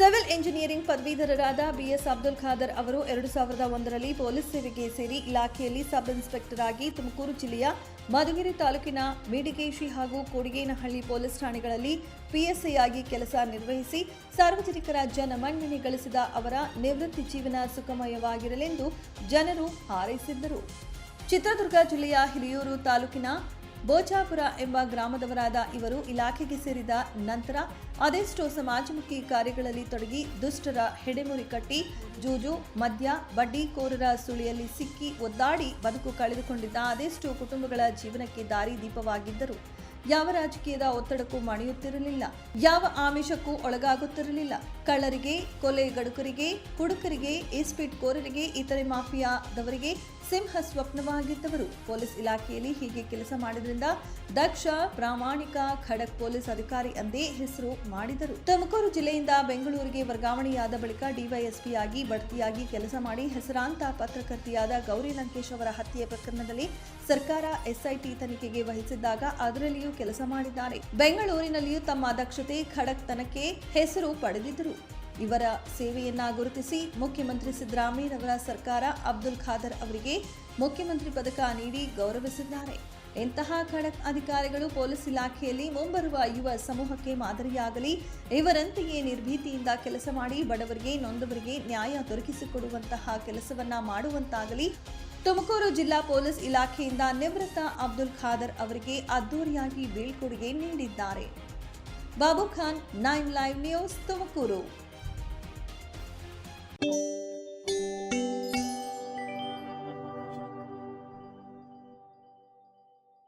Civil engineering ಪದವೀಧರರಾದ BS Abdul Khader ಅವರು ಎರಡು ಸಾವಿರದ ಒಂದರಲ್ಲಿ ಪೊಲೀಸ್ ಸೇವೆಗೆ ಸೇರಿ ಇಲಾಖೆಯಲ್ಲಿ ಸಬ್ ಇನ್ಸ್ಪೆಕ್ಟರ್ ಆಗಿ ತುಮಕೂರು ಜಿಲ್ಲೆಯ ಮಧುಗಿರಿ ತಾಲೂಕಿನ ಮಿಡಿಗೇಶಿ ಹಾಗೂ ಕೊಡಿಗೇನಹಳ್ಳಿ ಪೊಲೀಸ್ ಠಾಣೆಗಳಲ್ಲಿ ಪಿಎಸ್ಐ ಆಗಿ ಕೆಲಸ ನಿರ್ವಹಿಸಿ ಸಾರ್ವಜನಿಕರ ಜನಮನ್ನಣೆ ಗಳಿಸಿದ ಅವರ ನಿವೃತ್ತಿ ಜೀವನ ಸುಖಮಯವಾಗಿರಲೆಂದು ಜನರು ಹಾರೈಸಿದ್ದರು. ಚಿತ್ರದುರ್ಗ ಜಿಲ್ಲೆಯ ಹಿರಿಯೂರು ತಾಲೂಕಿನ ಬೋಚಾಪುರ ಎಂಬ ಗ್ರಾಮದವರಾದ ಇವರು ಇಲಾಖೆಗೆ ಸೇರಿದ ನಂತರ ಅದೆಷ್ಟೋ ಸಮಾಜಮುಖಿ ಕಾರ್ಯಗಳಲ್ಲಿ ತೊಡಗಿ ದುಷ್ಟರ ಹೆಡೆಮುರಿ ಕಟ್ಟಿ ಜೂಜು, ಮದ್ಯ, ಬಡ್ಡಿಕೋರರ ಸುಳಿಯಲ್ಲಿ ಸಿಕ್ಕಿ ಒದ್ದಾಡಿ ಬದುಕು ಕಳೆದುಕೊಂಡಿದ್ದ ಅದೆಷ್ಟೋ ಕುಟುಂಬಗಳ ಜೀವನಕ್ಕೆ ದಾರಿ ದೀಪವಾಗಿದ್ದರು ಯಾವ ರಾಜಕೀಯದ ಒತ್ತಡಕ್ಕೂ ಮಣಿಯುತ್ತಿರಲಿಲ್ಲ. ಯಾವ ಆಮಿಷಕ್ಕೂ ಒಳಗಾಗುತ್ತಿರಲಿಲ್ಲ. ಕಳ್ಳರಿಗೆ, ಕೊಲೆ ಗಡುಕರಿಗೆ, ಹುಡುಕರಿಗೆ, ಏಸ್ಪೀಟ್ ಕೋರರಿಗೆ, ಇತರೆ ಮಾಫಿಯಾದವರಿಗೆ ಸಿಂಹ ಸ್ವಪ್ನವಾಗಿದ್ದವರು ಪೊಲೀಸ್ ಇಲಾಖೆಯಲ್ಲಿ ಹೀಗೆ ಕೆಲಸ ಮಾಡಿದ್ರಿಂದ ದಕ್ಷ ಪ್ರಾಮಾಣಿಕ ಖಡಕ್ ಪೊಲೀಸ್ ಅಧಿಕಾರಿ ಎಂದೇ ಹೆಸರು ಮಾಡಿದರು ತುಮಕೂರು ಜಿಲ್ಲೆಯಿಂದ ಬೆಂಗಳೂರಿಗೆ ವರ್ಗಾವಣೆಯಾದ ಬಳಿಕ ಡಿವೈಎಸ್ಪಿ ಆಗಿ ಬಡ್ತಿಯಾಗಿ ಕೆಲಸ ಮಾಡಿ ಹೆಸರಾಂತ ಪತ್ರಕರ್ತೆಯಾದ ಗೌರಿ ಲಂಕೇಶ್ ಅವರ ಹತ್ಯೆ ಪ್ರಕರಣದಲ್ಲಿ ಸರ್ಕಾರ ಎಸ್ಐಟಿ ತನಿಖೆಗೆ ವಹಿಸಿದ್ದಾಗ ಅದರಲ್ಲಿಯೂ ಕೆಲಸ ಮಾಡಿದ್ದಾರೆ. ಬೆಂಗಳೂರಿನಲ್ಲಿಯೂ ತಮ್ಮ ದಕ್ಷತೆ ಖಡಕ್ತನಕ್ಕೆ ಹೆಸರು ಪಡೆದಿದ್ದರು. ಇವರ ಸೇವೆಯನ್ನ ಗುರುತಿಸಿ ಮುಖ್ಯಮಂತ್ರಿ ಸಿದ್ದರಾಮಯ್ಯನವರ ಸರ್ಕಾರ ಅಬ್ದುಲ್ ಖಾದರ್ ಅವರಿಗೆ ಮುಖ್ಯಮಂತ್ರಿ ಪದಕ ನೀಡಿ ಗೌರವಿಸಿದ್ದಾರೆ. ಇಂತಹ ಖಡಕ್ ಅಧಿಕಾರಿಗಳು ಪೊಲೀಸ್ ಇಲಾಖೆಯಲ್ಲಿ ಮುಂಬರುವ ಯುವ ಸಮೂಹಕ್ಕೆ ಮಾದರಿಯಾಗಲಿ, ಇವರಂತೆಯೇ ನಿರ್ಭೀತಿಯಿಂದ ಕೆಲಸ ಮಾಡಿ ಬಡವರಿಗೆ, ನೊಂದವರಿಗೆ ನ್ಯಾಯ ದೊರಕಿಸಿಕೊಡುವಂತಹ ಕೆಲಸವನ್ನ ಮಾಡುವಂತಾಗಲಿ, ತುಮಕೂರು ಜಿಲ್ಲಾ ಪೊಲೀಸ್ ಇಲಾಖೆಯಿಂದ ನಿವೃತ್ತ ಅಬ್ದುಲ್ ಖಾದರ್ ಅವರಿಗೆ ಅದ್ದೂರಿಯಾಗಿ ಬೀಳ್ಕೊಡುಗೆ ನೀಡಿದ್ದಾರೆ. Babu Khan, nine live news Tumakuru.